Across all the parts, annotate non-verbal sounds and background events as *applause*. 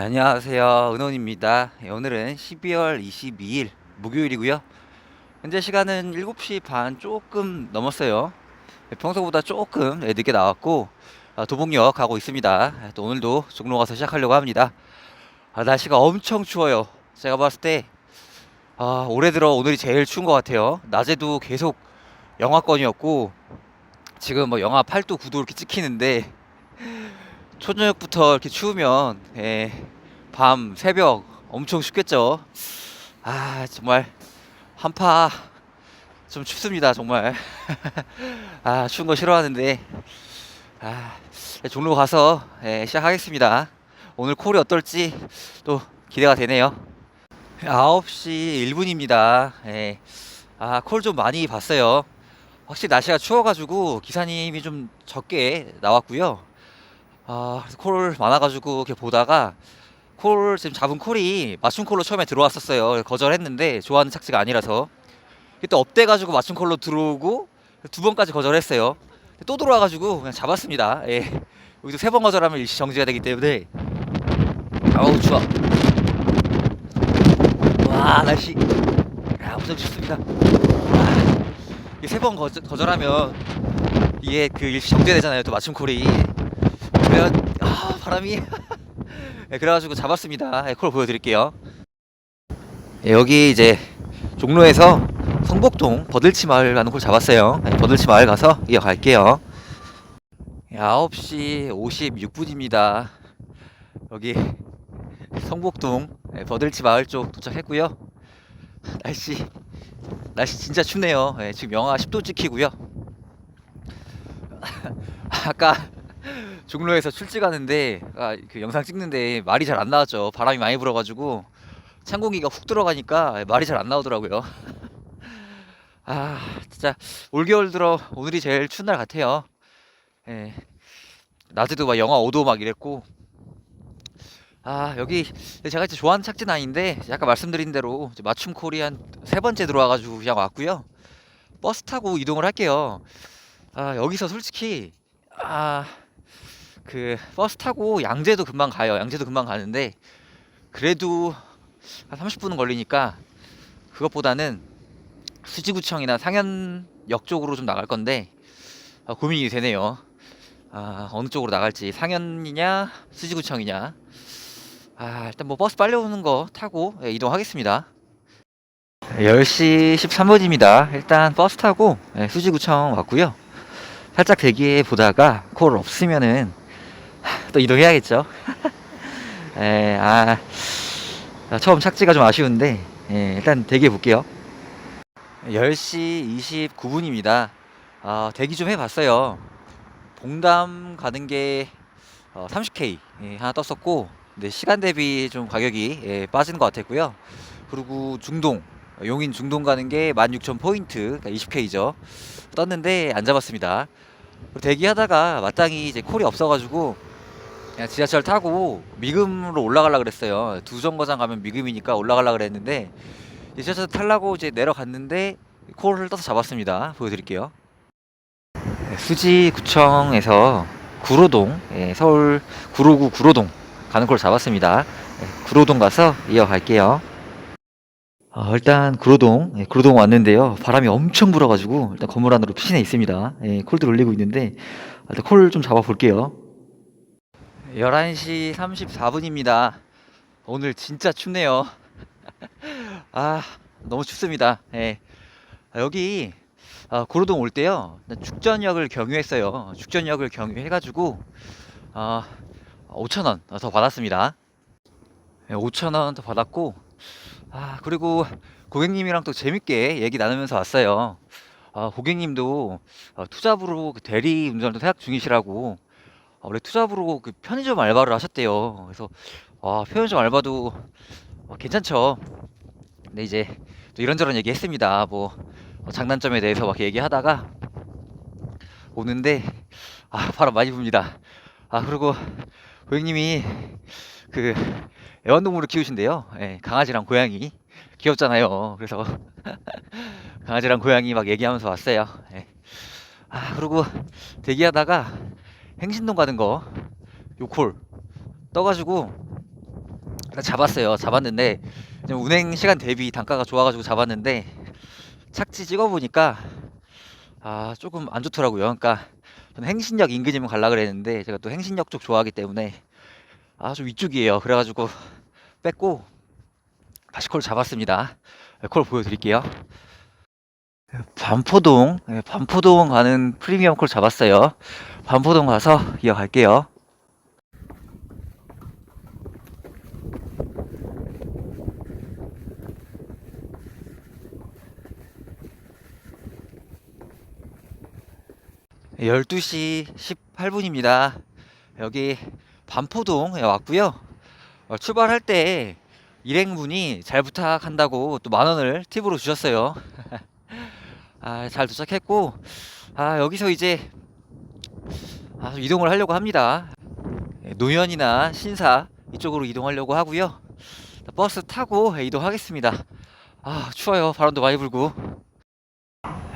네, 안녕하세요. 은원입니다. 예, 오늘은 12월 22일 목요일이고요. 현재 시간은 7시 반 조금 넘었어요. 예, 평소보다 조금 예, 늦게 나왔고 아, 도봉역 가고 있습니다. 예, 또 오늘도 종로 가서 시작하려고 합니다. 아, 날씨가 엄청 추워요. 제가 봤을 때 아, 올해 들어 오늘이 제일 추운 것 같아요. 낮에도 계속 영하권이었고 지금 뭐 영하 8도 9도 이렇게 찍히는데 *laughs* 초저녁부터 이렇게 추우면 예, 밤 새벽 엄청 춥겠죠. 아 정말 한파 좀 춥습니다 정말. *laughs* 아 추운 거 싫어하는데 아 종로 가서 예, 시작하겠습니다. 오늘 콜이 어떨지 또 기대가 되네요. 9시 1분입니다. 예. 아 콜 좀 많이 봤어요. 확실히 날씨가 추워가지고 기사님이 좀 적게 나왔고요. 아, 콜 많아가지고 이렇게 보다가 콜 지금 잡은 콜이 맞춤 콜로 처음에 들어왔었어요. 거절했는데 좋아하는 착지가 아니라서 또 업돼 가지고 맞춤 콜로 들어오고 두 번까지 거절했어요. 또 들어와 가지고 그냥 잡았습니다. 예. 여기서 세 번 거절하면 일시 정지가 되기 때문에 아우 추워. 와 날씨 야 엄청 춥습니다. 세번 거절 하면 이게 그 일시 정지되잖아요. 또 맞춤 콜이. 그러면 아 바람이 네, 그래가지고 잡았습니다. 네, 콜 보여드릴게요. 네, 여기 이제 종로에서 성복동 버들치 마을 가는 콜 잡았어요. 네, 버들치 마을 가서 이어갈게요. 9시 56분입니다. 여기 성복동 네, 버들치 마을 쪽 도착했고요. 날씨 날씨 진짜 춥네요. 네, 지금 영하 10도 찍히고요. *laughs* 아까 종로에서 출지 가는데 아, 그 영상 찍는데 말이 잘 안 나왔죠. 바람이 많이 불어가지고 찬 공기가 훅 들어가니까 말이 잘 안 나오더라고요. *laughs* 아 진짜 올겨울 들어 오늘이 제일 추운 날 같아요. 예. 낮에도 막 영하 5도 막 이랬고 아 여기 제가 이제 좋아하는 착지는 아닌데 아까 말씀드린 대로 맞춤 한세 번째 들어와가지고 그냥 왔고요. 버스 타고 이동을 할게요. 아 여기서 솔직히 아 그 버스 타고 양재도 금방 가요. 양재도 금방 가는데 그래도 한 30분은 걸리니까 그것보다는 수지구청이나 상현역 쪽으로 좀 나갈 건데 아, 고민이 되네요. 아, 어느 쪽으로 나갈지 상현이냐 수지구청이냐. 아, 일단 뭐 버스 빨리 오는 거 타고 예, 이동하겠습니다. 10시 13분입니다. 일단 버스 타고 예, 수지구청 왔고요. 살짝 대기해 보다가 콜 없으면은 또 이동해야겠죠. 에, 아, 처음 착지가 좀 아쉬운데, 예, 일단 대기해 볼게요. 10시 29분입니다. 아, 대기 좀 해봤어요. 봉담 가는 게 어, 30K 예, 하나 떴었고, 근데 시간 대비 좀 가격이 예, 빠지는 것 같았고요. 그리고 중동, 용인 중동 가는 게 16,000포인트, 그러니까 20K죠. 떴는데 안 잡았습니다. 대기하다가 마땅히 이제 콜이 없어가지고 그냥 지하철 타고 미금으로 올라가려 그랬어요. 두 정거장 가면 미금이니까 올라가려 그랬는데 지하철 타려고 이제 내려갔는데 콜을 떠서 잡았습니다. 보여드릴게요. 네, 수지구청에서 구로동, 예, 서울 구로구 구로동 가는 콜 잡았습니다. 예, 구로동 가서 이어갈게요. 아, 일단 구로동, 예, 구로동 왔는데요. 바람이 엄청 불어가지고 일단 건물 안으로 피신해 있습니다. 예, 콜들 올리고 있는데 일단 콜 좀 잡아볼게요. 11시 34분입니다. 오늘 진짜 춥네요. *laughs* 아, 너무 춥습니다. 예. 아, 여기 아, 고로동 올 때요. 죽전역을 경유했어요. 죽전역을 경유해가지고 아, 5,000원 더 받았습니다. 예, 5,000원 더 받았고 아, 그리고 고객님이랑 또 재밌게 얘기 나누면서 왔어요. 아, 고객님도 어, 투잡으로 그 대리 운전도 생각 중이시라고 아, 원래 투잡으로 그 편의점 알바를 하셨대요. 그래서 아, 편의점 알바도 어, 괜찮죠. 근데 이제 또 이런저런 얘기했습니다. 뭐 어, 장단점에 대해서 막 얘기하다가 오는데 아 바람 많이 붑니다. 아 그리고 고객님이 그 애완동물을 키우신대요. 예, 강아지랑 고양이 귀엽잖아요. 그래서 *laughs* 강아지랑 고양이 막 얘기하면서 왔어요. 예. 아 그리고 대기하다가 행신동 가는 거 요콜 떠가지고 잡았어요. 잡았는데 좀 운행 시간 대비 단가가 좋아가지고 잡았는데 착지 찍어보니까 아 조금 안 좋더라고요. 그러니까 저는 행신역 인근이면 갈라 그랬는데 제가 또 행신역 쪽 좋아하기 때문에 아 좀 위쪽이에요. 그래가지고 뺐고 다시 콜 잡았습니다. 네, 콜 보여드릴게요. 반포동, 네, 반포동 가는 프리미엄 콜 잡았어요. 반포동 가서 이어갈게요. 네, 12시 18분입니다. 여기 반포동에 왔고요. 어, 출발할 때 일행분이 잘 부탁한다고 또 만 원을 팁으로 주셨어요. *laughs* 아, 잘 도착했고, 아, 여기서 이제 아, 좀 이동을 하려고 합니다. 예, 노현이나 신사 이쪽으로 이동하려고 하고요. 버스 타고 예, 이동하겠습니다. 아, 추워요. 바람도 많이 불고.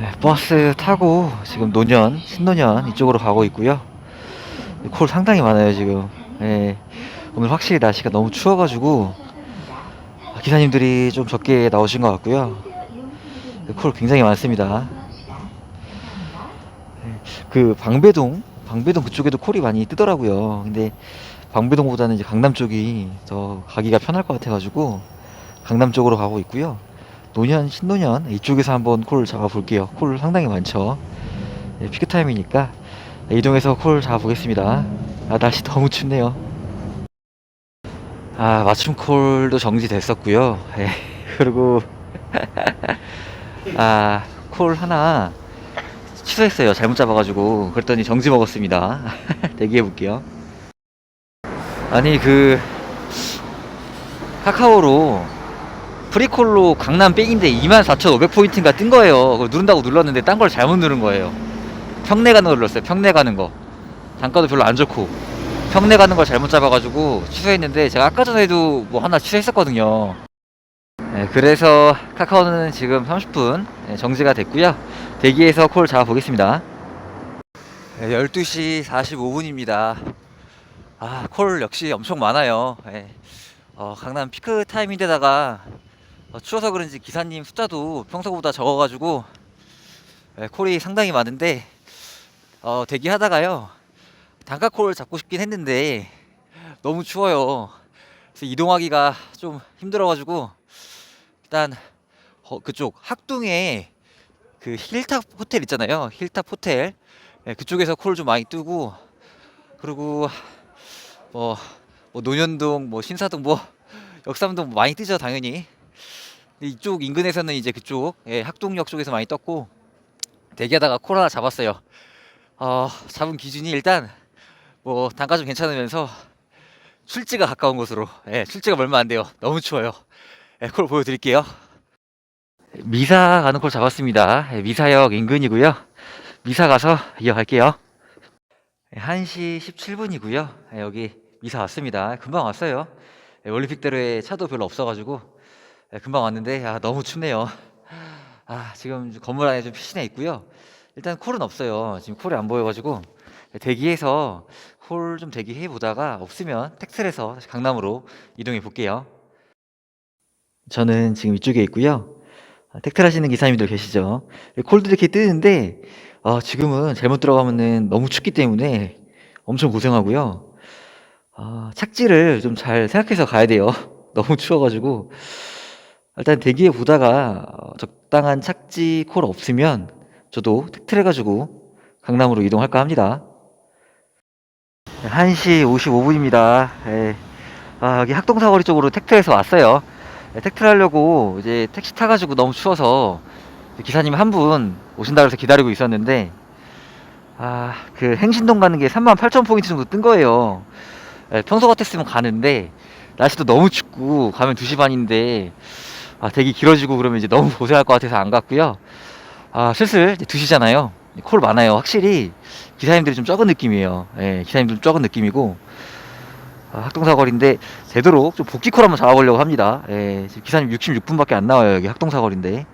예, 버스 타고 지금 노년, 신노년 이쪽으로 가고 있고요. 콜 상당히 많아요, 지금. 예, 오늘 확실히 날씨가 너무 추워가지고 아, 기사님들이 좀 적게 나오신 것 같고요. 콜 굉장히 많습니다. 예, 그 방배동, 방배동 그쪽에도 콜이 많이 뜨더라고요. 근데 방배동보다는 이제 강남 쪽이 더 가기가 편할 것 같아가지고 강남 쪽으로 가고 있고요. 노년, 신노년 이쪽에서 한번 콜 잡아볼게요. 콜 상당히 많죠. 예, 피크 타임이니까 이동해서 콜 잡아보겠습니다. 아, 날씨 너무 춥네요. 아, 맞춤 콜도 정지됐었고요. 예, *laughs* 그리고 *laughs* 아, 콜 하나 취소했어요. 잘못 잡아가지고. 그랬더니 정지 먹었습니다. *laughs* 대기해 볼게요. 아니, 그, 카카오로 프리콜로 강남 백인데 24,500포인트인가 뜬 거예요. 그거 누른다고 눌렀는데 딴 걸 잘못 누른 거예요. 평내 가는 거 눌렀어요. 평내 가는 거. 단가도 별로 안 좋고. 평내 가는 걸 잘못 잡아가지고 취소했는데 제가 아까 전에도 뭐 하나 취소했었거든요. 네, 그래서 카카오는 지금 30분 네, 정지가 됐고요. 대기해서 콜 잡아보겠습니다. 네, 12시 45분입니다. 아, 콜 역시 엄청 많아요. 네. 어, 강남 피크 타임인데다가 어, 추워서 그런지 기사님 숫자도 평소보다 적어가지고 네, 콜이 상당히 많은데 어, 대기하다가요 단가 콜 잡고 싶긴 했는데 너무 추워요. 그래서 이동하기가 좀 힘들어가지고 일단 어, 그쪽 학동에 그 힐탑 호텔 있잖아요. 힐탑 호텔 네, 그쪽에서 콜 좀 많이 뜨고 그리고 뭐, 뭐 노년동, 뭐 신사동, 뭐 역삼동 뭐 많이 뜨죠 당연히. 이쪽 인근에서는 이제 그쪽 예, 학동역 쪽에서 많이 떴고 대기하다가 콜 하나 잡았어요. 어, 잡은 기준이 일단 뭐 단가 좀 괜찮으면서 출지가 가까운 곳으로 예, 출지가 얼마 안 돼요. 너무 추워요. 예, 콜 보여드릴게요. 미사 가는 콜 잡았습니다. 예, 미사역 인근이고요. 미사 가서 이어갈게요. 예, 1시 17분이고요. 예, 여기 미사 왔습니다. 금방 왔어요. 예, 올림픽대로에 차도 별로 없어가지고 예, 금방 왔는데 아, 너무 춥네요. 아, 지금 건물 안에 좀 피신해 있고요. 일단 콜은 없어요. 지금 콜이 안 보여가지고 예, 대기해서 콜 좀 대기해 보다가 없으면 택시를 해서 다시 강남으로 이동해 볼게요. 저는 지금 이쪽에 있고요. 아, 택트를 하시는 기사님들 계시죠? 예, 콜도 이렇게 뜨는데 어, 지금은 잘못 들어가면은 너무 춥기 때문에 엄청 고생하고요. 아, 착지를 좀 잘 생각해서 가야 돼요. *laughs* 너무 추워가지고 일단 대기해 보다가 어, 적당한 착지 콜 없으면 저도 택트를 해가지고 강남으로 이동할까 합니다. 1시 55분입니다. 아, 여기 학동사거리 쪽으로 택트에서 왔어요. 네, 택트를 하려고 이제 택시 타가지고 너무 추워서 기사님 한 분 오신다 그래서 기다리고 있었는데 아 그 행신동 가는 게 3만 8천 포인트 정도 뜬 거예요. 예, 평소 같았으면 가는데 날씨도 너무 춥고 가면 2시 반인데 아 대기 길어지고 그러면 이제 너무 *laughs* 고생할 것 같아서 안 갔고요. 아 슬슬 이제 2시잖아요. 콜 많아요. 확실히 기사님들이 좀 적은 느낌이에요. 예, 기사님들 좀 적은 느낌이고 아, 학동사거리인데 되도록 좀 복귀 콜 한번 잡아보려고 합니다. 예, 지금 기사님 66분밖에 안 나와요. 여기 학동사거리인데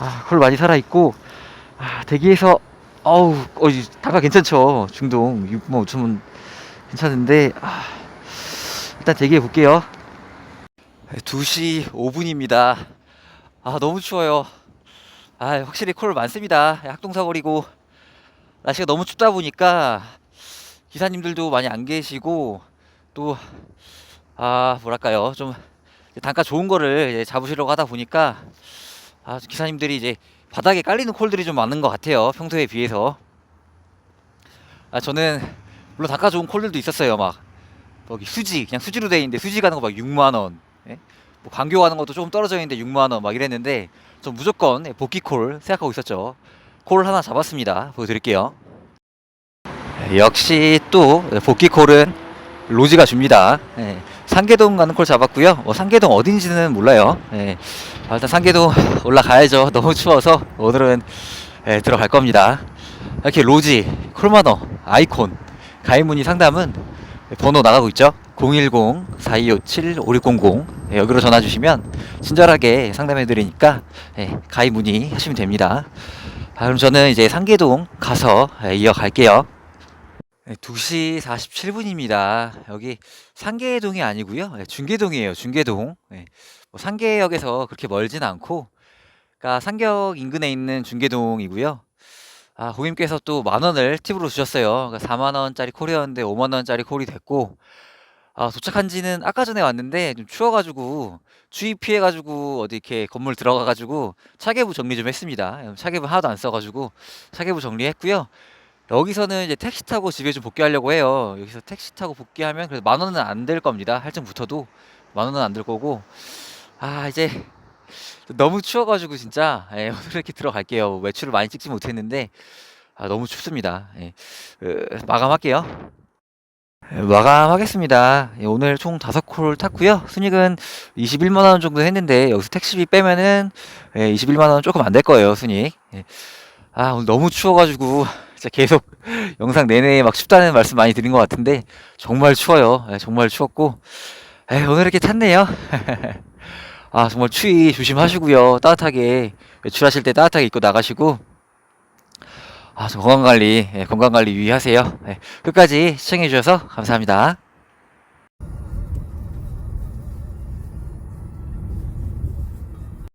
아, 콜 많이 살아 있고, 아, 대기에서, 어우, 어, 이 단가 괜찮죠. 중동, 6만 5천 원 괜찮은데, 아, 일단 대기해 볼게요. 2시 5분입니다. 아, 너무 추워요. 아, 확실히 콜 많습니다. 학동사거리고 날씨가 너무 춥다 보니까 기사님들도 많이 안 계시고 또 아, 뭐랄까요? 좀 단가 좋은 거를 잡으시려고 하다 보니까 아, 기사님들이 이제 바닥에 깔리는 콜들이 좀 많은 것 같아요. 평소에 비해서. 아, 저는 물론 단가 좋은 콜들도 있었어요. 막 거기 수지 그냥 수지로 돼 있는데 수지 가는 거 막 6만 원. 예? 뭐 광교 가는 것도 조금 떨어져 있는데 6만 원 막 이랬는데 전 무조건 복귀 콜 생각하고 있었죠. 콜 하나 잡았습니다. 보여드릴게요. 역시 또 복귀 콜은 로지가 줍니다. 예. 상계동 가는 콜 잡았고요. 뭐 상계동 어딘지는 몰라요. 예. 아, 일단 상계동 올라가야죠. 너무 추워서 오늘은 예, 들어갈 겁니다. 이렇게 로지, 콜마너, 아이콘, 가입문의 상담은 번호 나가고 있죠. 010-4257-5600 예, 여기로 전화 주시면 친절하게 상담해 드리니까 예, 가입 문의 하시면 됩니다. 아, 그럼 저는 이제 상계동 가서 예, 이어갈게요. 네, 2시 47분입니다. 여기 상계동이 아니고요. 네, 중계동이에요. 중계동. 네, 뭐 상계역에서 그렇게 멀진 않고, 그러니까 상격 인근에 있는 중계동이고요. 아, 고객님께서 또 만 원을 팁으로 주셨어요. 그러니까 4만 원짜리 콜이었는데 5만 원짜리 콜이 됐고, 아, 도착한 지는 아까 전에 왔는데 좀 추워 가지고 추위 피해 가지고 어디 이렇게 건물 들어가 가지고 차계부 정리 좀 했습니다. 차계부 하나도 안 써 가지고 차계부 정리했고요. 여기서는 이제 택시 타고 집에 좀 복귀하려고 해요. 여기서 택시 타고 복귀하면 그래도 만 원은 안 될 겁니다. 할증 붙어도 만 원은 안 될 거고. 아 이제 너무 추워가지고 진짜 예, *laughs* 오늘 이렇게 들어갈게요. 외출을 많이 찍지 못했는데 아, 너무 춥습니다. 예, 으, 마감할게요. 예, 마감하겠습니다. 예, 오늘 총 다섯 콜 탔고요. 순익은 21만 원 정도 했는데 여기서 택시비 빼면은 예, 21만 원 조금 안 될 거예요. 순익. 예. 아 오늘 너무 추워가지고 진짜 계속 영상 내내 막 춥다는 말씀 많이 드린 것 같은데 정말 추워요. 예, 정말 추웠고 에, 오늘 이렇게 탔네요. *laughs* 아 정말 추위 조심하시고요. 따뜻하게 외출하실 때 따뜻하게 입고 나가시고 아, 좀 건강 관리, 예, 건강 관리 유의하세요. 예, 끝까지 시청해 주셔서 감사합니다.